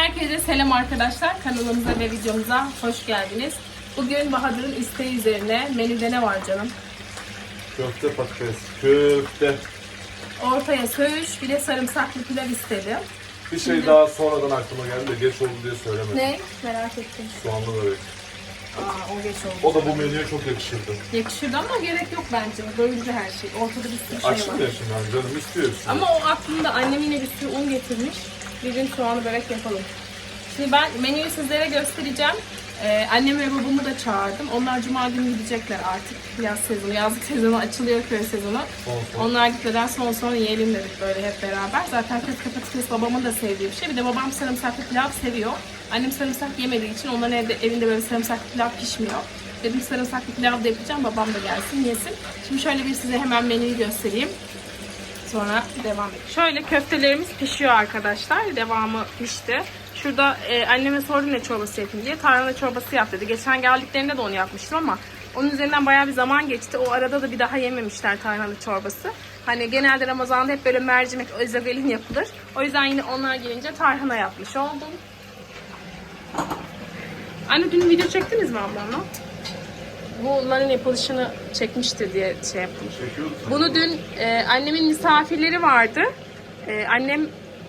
Herkese selam arkadaşlar. Kanalımıza ve videomuza hoş geldiniz. Bugün Bahadır'ın isteği üzerine menüde ne var canım? Köfte patates. Köfte. Ortaya söğüş, bir de sarımsaklı pilav istedim. Bir şey daha sonradan aklıma geldi de geç oldu diye söylemedim. Ne? Merak ettim. Soğanlı börek. Aa, o geç oldu. O da bu menüye çok yakışırdı. Yakışırdı ama gerek yok bence. Doyurucu her şey. Ortada bir sürü şey Açtım var. ya şimdi canım istiyor hepsini. Ama o aklımda annem yine bir sürü un getirmiş. Bir gün soğanlı börek yapalım. Şimdi ben menüyü sizlere göstereceğim. Ee, annem ve babamı da çağırdım. Onlar cuma günü gidecekler artık. Yaz sezonu, yazlık sezonu açılıyor köy sezonu. Son. Onlar gitmeden son son yiyelim dedik böyle hep beraber. Zaten köfte patates babamın da sevdiği bir şey. Bir de babam sarımsaklı pilav seviyor. Annem sarımsak yemediği için onların evde, evinde böyle sarımsaklı pilav pişmiyor. Dedim sarımsaklı pilav da yapacağım. Babam da gelsin yesin. Şimdi şöyle bir size hemen menüyü göstereyim. Sonra devam edelim. Şöyle köftelerimiz pişiyor arkadaşlar. Devamı pişti. Şurada e, anneme sordum ne çorbası yapayım diye. Tarhana çorbası yap dedi. Geçen geldiklerinde de onu yapmıştım ama onun üzerinden bayağı bir zaman geçti. O arada da bir daha yememişler tarhana çorbası. Hani genelde Ramazan'da hep böyle mercimek, özegelin yapılır. O yüzden yine onlar gelince tarhana yapmış oldum. Anne dün video çektiniz mi ablamla? Bunların yapılışını çekmiştir diye şey yaptım. Bunu dün e, annemin misafirleri vardı. E, annem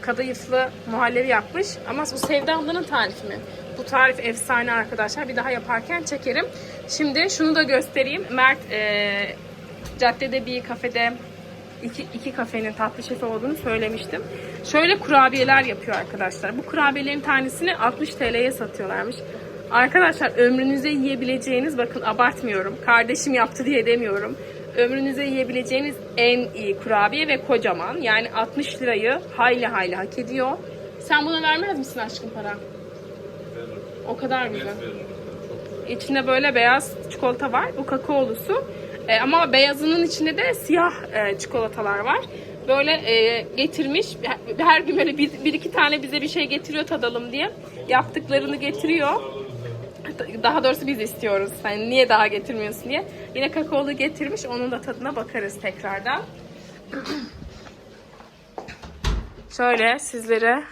kadayıflı muhallebi yapmış. Ama bu Sevda ablanın tarifi mi? Bu tarif efsane arkadaşlar. Bir daha yaparken çekerim. Şimdi şunu da göstereyim. Mert e, caddede bir kafede iki, iki kafenin tatlı şefi olduğunu söylemiştim. Şöyle kurabiyeler yapıyor arkadaşlar. Bu kurabiyelerin tanesini 60 TL'ye satıyorlarmış. Arkadaşlar ömrünüze yiyebileceğiniz bakın abartmıyorum. Kardeşim yaptı diye demiyorum. Ömrünüze yiyebileceğiniz en iyi kurabiye ve kocaman. Yani 60 lirayı hayli hayli hak ediyor. Sen buna vermez misin aşkım para? O kadar güzel. İçinde böyle beyaz çikolata var. Bu kakaolusu. E, ama beyazının içinde de siyah e, çikolatalar var. Böyle e, getirmiş. Her gün böyle bir, bir iki tane bize bir şey getiriyor tadalım diye. Yaptıklarını getiriyor. Daha doğrusu biz istiyoruz. Hani niye daha getirmiyorsun diye. Yine kakaolu getirmiş. Onun da tadına bakarız tekrardan. Şöyle sizlere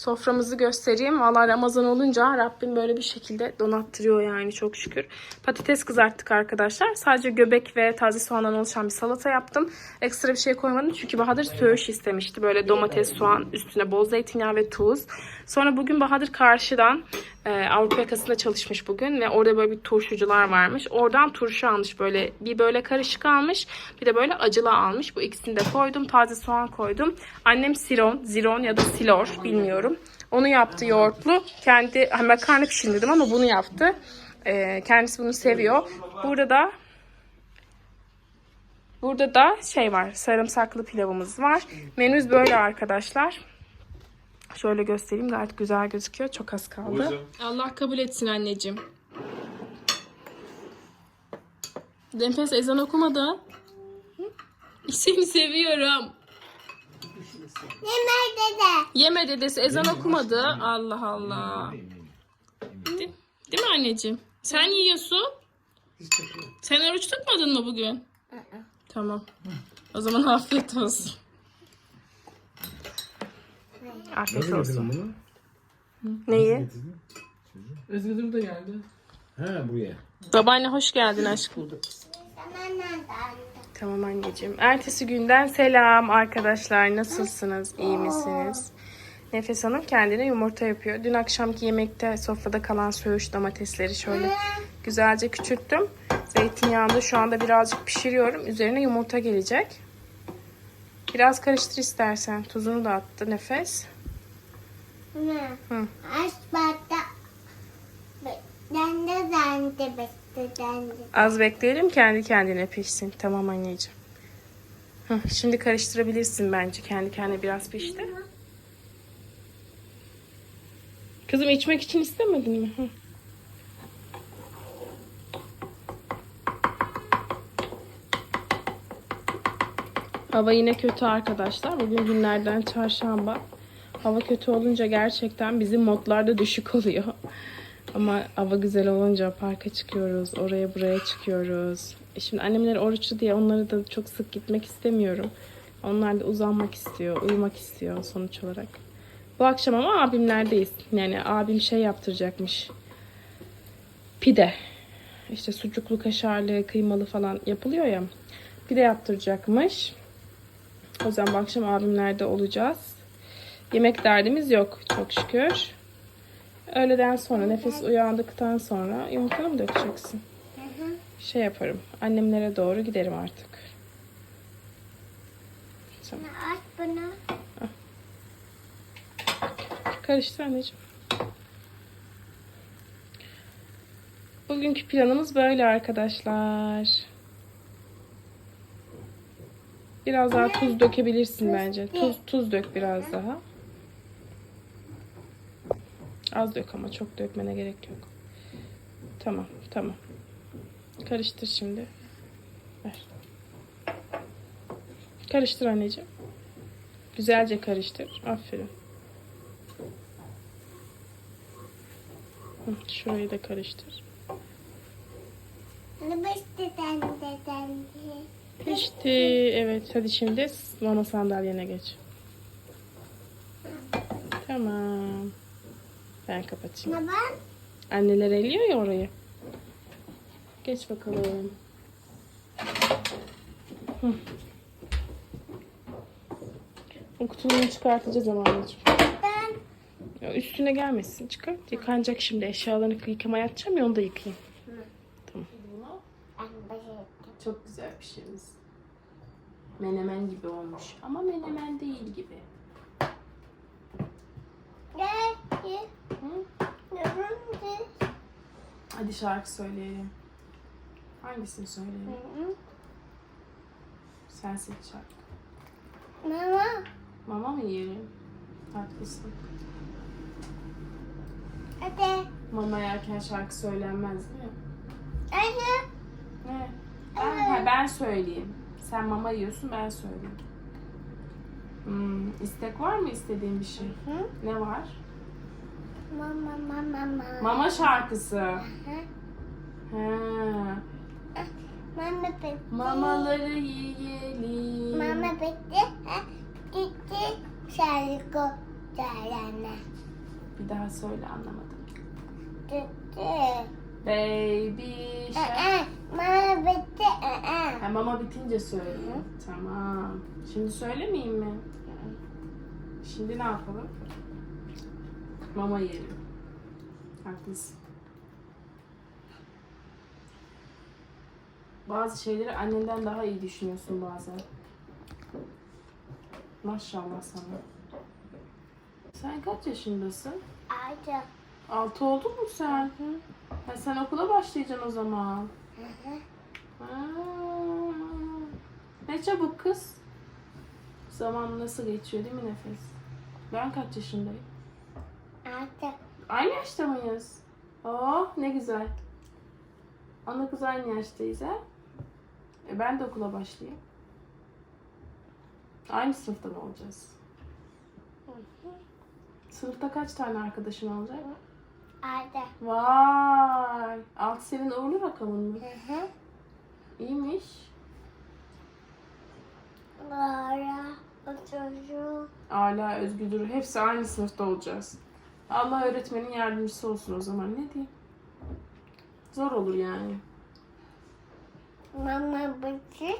soframızı göstereyim. Valla Ramazan olunca Rabbim böyle bir şekilde donattırıyor yani çok şükür. Patates kızarttık arkadaşlar. Sadece göbek ve taze soğandan oluşan bir salata yaptım. Ekstra bir şey koymadım çünkü Bahadır söğüş istemişti. Böyle domates, soğan, üstüne bol zeytinyağı ve tuz. Sonra bugün Bahadır karşıdan e, Avrupa yakasında çalışmış bugün ve orada böyle bir turşucular varmış. Oradan turşu almış böyle bir böyle karışık almış bir de böyle acılı almış. Bu ikisini de koydum. Taze soğan koydum. Annem siron, ziron ya da silor bilmiyorum. Onu yaptı yoğurtlu. Kendi ha, makarna pişirdim ama bunu yaptı. E, kendisi bunu seviyor. Burada da Burada da şey var. Sarımsaklı pilavımız var. Menümüz böyle arkadaşlar. Şöyle göstereyim gayet güzel gözüküyor. Çok az kaldı. Allah kabul etsin anneciğim. Nefes ezan okumadı. Seni seviyorum. Yemek dede. Yeme dedesi ezan okumadı. Allah Allah. Değil, değil mi anneciğim? Sen yiyorsun. Sen oruç tutmadın mı bugün? Tamam. O zaman afiyet olsun. Afiyet olsun. Neyi? Özgür da geldi. Ha buraya. Babaanne hoş geldin aşkım. Sana nerede? Tamam anneciğim. Ertesi günden selam arkadaşlar. Nasılsınız? İyi misiniz? Nefes Hanım kendine yumurta yapıyor. Dün akşamki yemekte sofrada kalan söğüş domatesleri şöyle güzelce küçülttüm. Zeytinyağında şu anda birazcık pişiriyorum. Üzerine yumurta gelecek. Biraz karıştır istersen. Tuzunu da attı Nefes. Ne? Hı. Aç bata. Ben de ben de bekle ben de. Az bekleyelim kendi kendine pişsin. Tamam anneciğim. Şimdi karıştırabilirsin bence. Kendi kendine biraz pişti. Kızım içmek için istemedin mi? Hava yine kötü arkadaşlar. Bugün günlerden çarşamba. Hava kötü olunca gerçekten bizim modlarda düşük oluyor. Ama hava güzel olunca parka çıkıyoruz, oraya buraya çıkıyoruz. E Şimdi annemler oruçlu diye onları da çok sık gitmek istemiyorum. Onlar da uzanmak istiyor, uyumak istiyor sonuç olarak. Bu akşam ama abimlerdeyiz. Yani abim şey yaptıracakmış. Pide. İşte sucuklu, kaşarlı, kıymalı falan yapılıyor ya. Pide yaptıracakmış. O yüzden bu akşam abimlerde olacağız. Yemek derdimiz yok çok şükür. Öğleden sonra nefes uyandıktan sonra yumurta mı dökeceksin? Şey yaparım. Annemlere doğru giderim artık. Tamam. Aç bunu. Karıştır anneciğim. Bugünkü planımız böyle arkadaşlar. Biraz daha tuz dökebilirsin bence. Tuz tuz dök biraz daha. Az dök ama çok dökmene gerek yok. Tamam, tamam. Karıştır şimdi. Ver. Karıştır anneciğim. Güzelce karıştır. Aferin. Şurayı da karıştır. Pişti. Evet hadi şimdi mama sandalyene geç. Tamam. Ben kapatayım. Baba. Anneler eliyor ya orayı. Geç bakalım. Hı. O kutuları çıkartacağız ama anneciğim. Ben. Ya üstüne gelmesin. Çıkart. Yıkanacak şimdi. Eşyalarını yıkamaya atacağım ya onu da yıkayayım. Tamam. Ben başa Çok güzel pişirmiş. Menemen gibi olmuş. Ama menemen değil gibi. Gel. Hı? Hadi şarkı söyleyelim. Hangisini söyleyelim? Sen seç şarkı. Mama. Mama mı yiyelim? Haklısın. Hadi. Mama yerken şarkı söylenmez değil mi? Hadi. Ne? Ben, ha, ben söyleyeyim. Sen mama yiyorsun ben söyleyeyim. Hmm, istek var mı istediğin bir şey? Hı? Ne var? Mama mama mama. Mama şarkısı. Hı. Ha. Mama bitti. Mamaları yiyelim. Mama bitti. Ha, Gitti. Şarkı söyleme. Bir daha söyle anlamadım. Gitti. Baby. Aa, Mama bitti. Aa. Ha, mama bitince söyle. Tamam. Şimdi söylemeyeyim mi? Şimdi ne yapalım? Mama yiyelim. Haklısın. Bazı şeyleri annenden daha iyi düşünüyorsun bazen. Maşallah sana. Sen kaç yaşındasın? Hadi. Altı oldun mu sen? Ha, sen okula başlayacaksın o zaman. Hı hı. Aa, ne çabuk kız. Zaman nasıl geçiyor değil mi nefes? Ben kaç yaşındayım? Hadi. Aynı yaşta mıyız? Oh ne güzel. Ana kız aynı yaştayız ha? E ben de okula başlayayım. Aynı sınıfta mı olacağız? Sınıfta kaç tane arkadaşın olacak? Hadi. Vay! Altı senin uğurlu rakamın mı? Hı hı. İyiymiş. Lara. Oturuyor. Ala, Özgür hepsi aynı sınıfta olacağız. Allah öğretmenin yardımcısı olsun o zaman ne diyeyim. Zor olur yani. Mama bitti.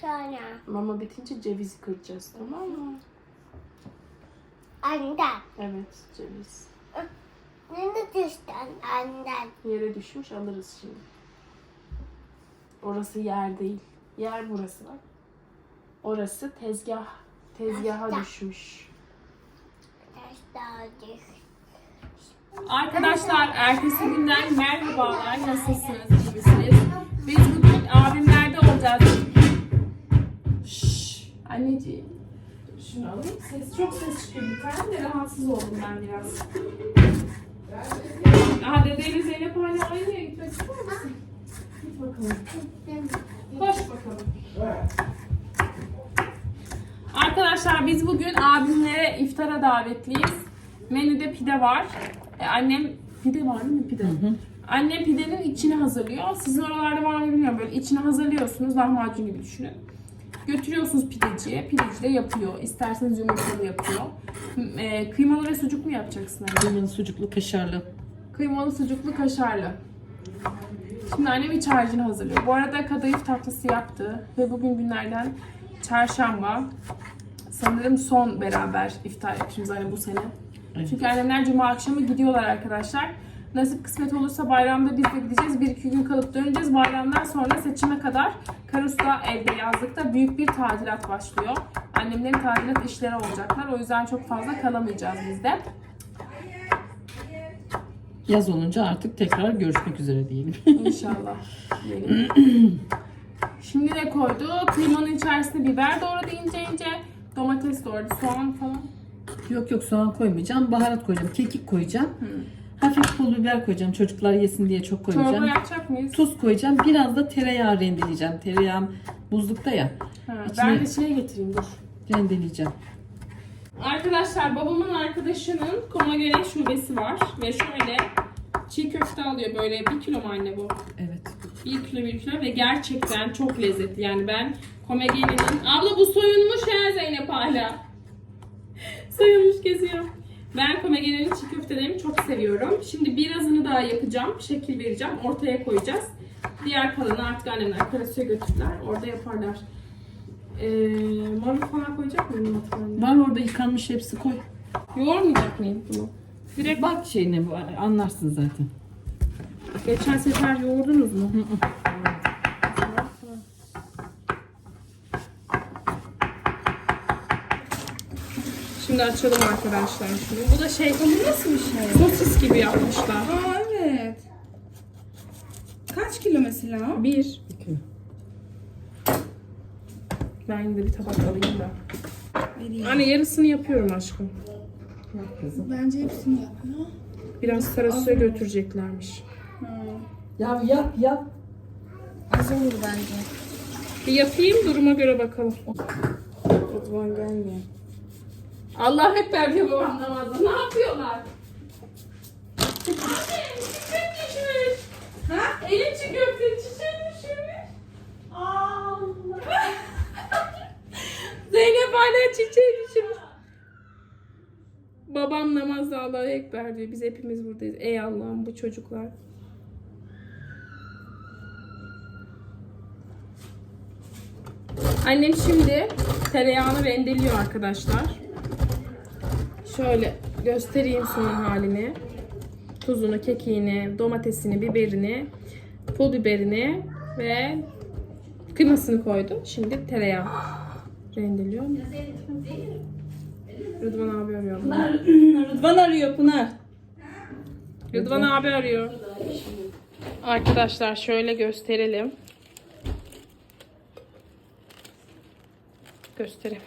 Sonra. Mama bitince cevizi kıracağız tamam mı? Andan. Evet ceviz. Ne düştün andan? Yere düşmüş alırız şimdi. Orası yer değil. Yer burası bak. Orası tezgah. Tezgaha Tezgah. düşmüş. Arkadaşlar ertesi günden merhabalar. Nasılsınız? iyi? Biz bugün abimlerde olacağız. Şşş, anneciğim. Şunu alayım. Ses çok ses çıkıyor bir tane de rahatsız oldum ben biraz. Aha dedeyle Zeynep hala aynı gitmek ister misin? Git bakalım. Koş bakalım. Arkadaşlar biz bugün abimlere iftara davetliyiz. Menüde pide var. E, annem pide var değil mi pide? Annem pidenin içini hazırlıyor. Sizin oralarda var mı bilmiyorum. Böyle içini hazırlıyorsunuz. Lahmacun gibi düşünün. Götürüyorsunuz pideciye. Pideci de yapıyor. İsterseniz yumurtalı yapıyor. E, kıymalı ve sucuklu yapacaksın. anne. Kıymalı sucuklu kaşarlı. Kıymalı sucuklu kaşarlı. Şimdi annem iç harcını hazırlıyor. Bu arada kadayıf tatlısı yaptı. Ve bugün günlerden çarşamba. Sanırım son beraber iftar yapışımız hani bu sene. Çünkü annemler cuma akşamı gidiyorlar arkadaşlar. Nasip kısmet olursa bayramda biz de gideceğiz. Bir iki gün kalıp döneceğiz. Bayramdan sonra seçime kadar Karus'ta evde yazlıkta büyük bir tadilat başlıyor. Annemlerin tadilat işleri olacaklar. O yüzden çok fazla kalamayacağız biz de. Yaz olunca artık tekrar görüşmek üzere diyelim. İnşallah. diyelim. Şimdi ne koydu? Kıymanın içerisine biber doğradı ince ince. Domates doğradı, soğan falan. Yok yok soğan koymayacağım. Baharat koyacağım. Kekik koyacağım. Hafif pul biber koyacağım. Çocuklar yesin diye çok Çorba koymayacağım. yapacak mıyız? Tuz koyacağım. Biraz da tereyağı rendeleyeceğim. Tereyağım buzlukta ya. Ha, İçine- ben de şey getireyim dur. Rendeleyeceğim. Arkadaşlar babamın arkadaşının Komagene şubesi var. Ve şöyle çiğ köfte alıyor böyle. Bir kilo mu anne bu? Evet. Bir kilo bir kilo ve gerçekten çok lezzetli. Yani ben Komagene'nin... Abla bu soyunmuş ya Zeynep hala. Soyunmuş geziyor. Ben Komagene'nin çiğ köftelerimi çok seviyorum. Şimdi birazını daha yapacağım. Şekil vereceğim. Ortaya koyacağız. Diğer kalanı artık annemler karasuya götürdüler. Orada yaparlar. Ee, marul falan koyacak mıyım mutfağına? Var orada yıkanmış hepsi koy. Yoğurmayacak mıyım bunu? Direkt Bak şeyine bu- anlarsın zaten. geçen sefer yoğurdunuz mu? Şimdi açalım arkadaşlar şunu. Bu da şey, bu nasıl bir şey? Sosis gibi yapmışlar. Aa evet. Kaç kilo mesela? Bir. Ben yine de bir tabak alayım da. Anne yarısını yapıyorum aşkım. Bence hepsini yapıyor. Biraz Sarasu'ya götüreceklermiş. Ya yap yap. Az olur bence. Bir yapayım duruma göre bakalım. Rıdvan gelmiyor. Allah hep diyor babam namazda. Ne yapıyorlar? Anne çiçek düşmüş. Ha? Elin çiğ köfte çiçek düşmüş. Allah. Zeynep hala çiçeği düşürmüş. Babam namazda Allah'a ekber diyor. Biz hepimiz buradayız. Ey Allah'ım bu çocuklar. Annem şimdi tereyağını rendeliyor arkadaşlar. Şöyle göstereyim son halini. Tuzunu, kekiğini, domatesini, biberini, pul biberini ve kıymasını koydu. Şimdi tereyağı rendeliyor. Rıdvan abi arıyor. bunu. Rıdvan arıyor Pınar. Rıdvan abi arıyor. Arkadaşlar şöyle gösterelim. Gösteremedim.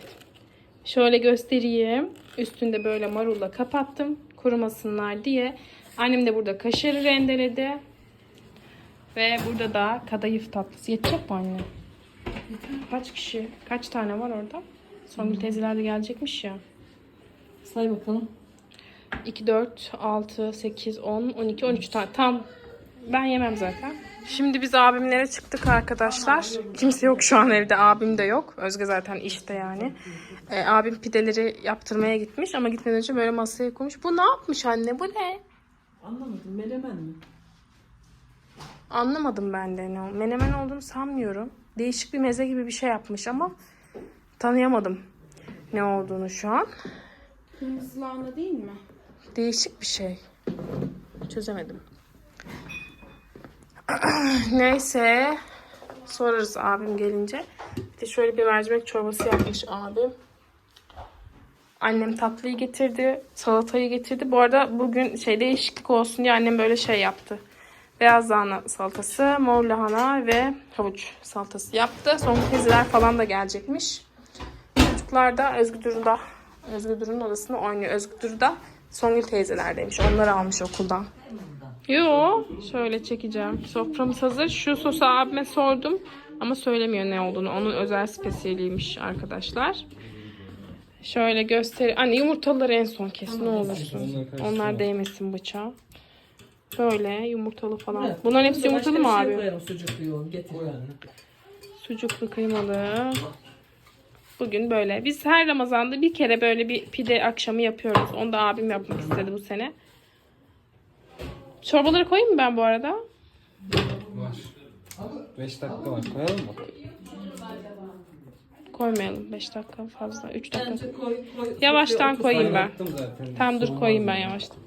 Şöyle göstereyim. Üstünde böyle marulla kapattım. Kurumasınlar diye. Annem de burada kaşarı rendeledi. Ve burada da kadayıf tatlısı. Yetecek mi anne? Kaç kişi? Kaç tane var orada? Songül teyzeler de gelecekmiş ya. Say bakalım. 2, 4, 6, 8, 10, 12, 13 tane. Tam ben yemem zaten. Şimdi biz abimlere çıktık arkadaşlar. Kimse yok şu an evde. Abim de yok. Özge zaten işte yani. Ee, abim pideleri yaptırmaya gitmiş ama gitmeden önce böyle masaya koymuş. Bu ne yapmış anne? Bu ne? Anlamadım. Melemen mi? Anlamadım ben de ne o. Menemen olduğunu sanmıyorum. Değişik bir meze gibi bir şey yapmış ama tanıyamadım ne olduğunu şu an. Kırmızı lahana değil mi? Değişik bir şey. Çözemedim. Neyse. Sorarız abim gelince. Bir de şöyle bir mercimek çorbası yapmış abim. Annem tatlıyı getirdi. Salatayı getirdi. Bu arada bugün şey değişiklik olsun diye annem böyle şey yaptı. Beyaz lahana salatası, mor lahana ve havuç salatası yaptı. Son teyzeler falan da gelecekmiş. Çocuklar da Özgür Duru'da Özgür Duru'nun odasında oynuyor. Özgür da Songül teyzelerdeymiş. Onları almış okuldan. Yo, şöyle çekeceğim. Soframız hazır. Şu sosu abime sordum ama söylemiyor ne olduğunu. Onun özel spesiyeliymiş arkadaşlar. Şöyle göster. Anne yumurtaları en son kes ne olursun. Onlar değmesin bıçağa. Böyle yumurtalı falan. Bunların hepsi yumurtalı mı abi? Koyalım sucuklu yoğun. Getir. Sucuklu kıymalı. Bugün böyle. Biz her Ramazan'da bir kere böyle bir pide akşamı yapıyoruz. Onu da abim yapmak istedi bu sene. Çorbaları koyayım mı ben bu arada? Var. 5 dakika var. Koyalım mı? Koymayalım. 5 dakika fazla. 3 dakika. Bence koy, koy. Yavaştan koyayım ben. Tam dur koyayım ben yavaştan.